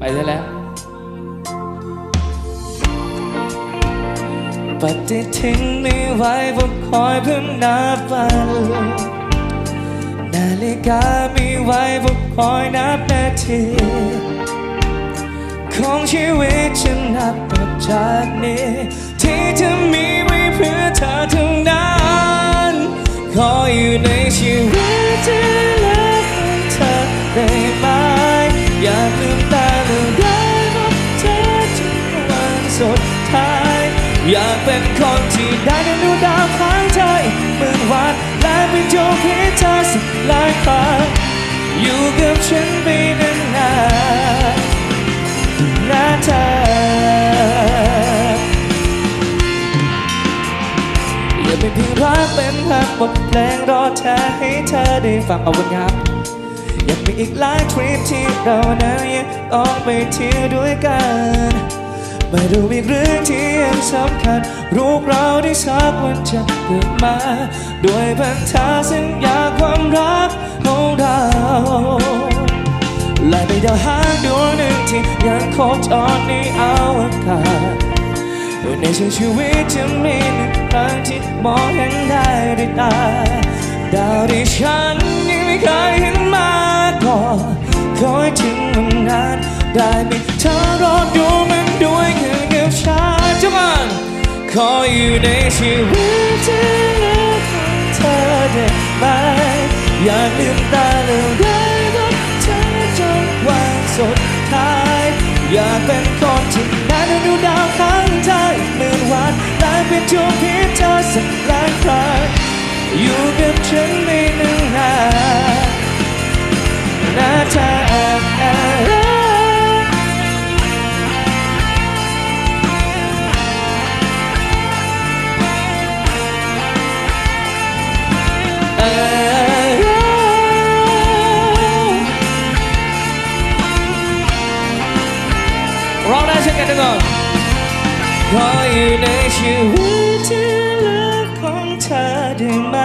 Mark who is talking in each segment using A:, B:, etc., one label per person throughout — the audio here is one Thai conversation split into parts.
A: ไปได้แล้ว ปฏิทินมีไว้ผมคอยเพิ่มนับวันนาฬิกามีไว้ผมคอยนับนาทีของชีวิตฉันนับต่อจากนี้ ที่จะมีไว้เพื่อเธอทั้งนั้นขออยู่ในชีวิตที่เลือของเธอได้ไหมอย่าลืมตา อยากเป็นคนที่ได้ดูดาวค้างใจหมื่นวันและเป็นโจมพิเธอสักหลายครั้งอยู่กับฉันไปนานๆนะเธออย่าเป็นเพียงรักเป็นพันบทเพลงรอเธอให้เธอได้ฟังเอาบนครับยังมีอีกหลายทริปที่เรานั้นยังต้องไปเที่ยวด้วยกันมาดูอีกเรื่องที่ ยังสำคัญรูปเราได้สักวันจะเกิดมาด้วยพันธะสัญญาความรักของเราและไปดาวหางดวงหนึ่งที่ยังโคจรในอวกาศในช่วงชีวิตจะมีหนึ่งครั้งที่มองเห็นได้ด้วยตาดาวที่ฉันยังไม่เคยเห็นมาก่อนคอยถึงวันนั้นได้มีเธอรอดู ออยู่ในชีวิตที่เลือของเธอได้ไหมอย่าลืมตาเราได้พบเธอจนวันสุดท้าย อยากเป็นคนที่ได้ดูดาวข้างใจหมื่นวันและเป็นช่วง องได้เช่นกันขออยู่ในชีวิตที่เหลือของเธอได้ไหม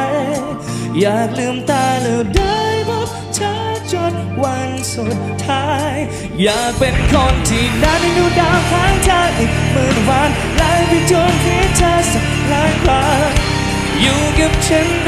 A: อยากลืมตาแล้วได้พบเธอจนวันสุดท้าย อยากเป็นคนที่ได้ดูดาวข้างเธออีกหมื่นวันและไปจนที่เธอสักหลายครั้งอยู่กับฉันไป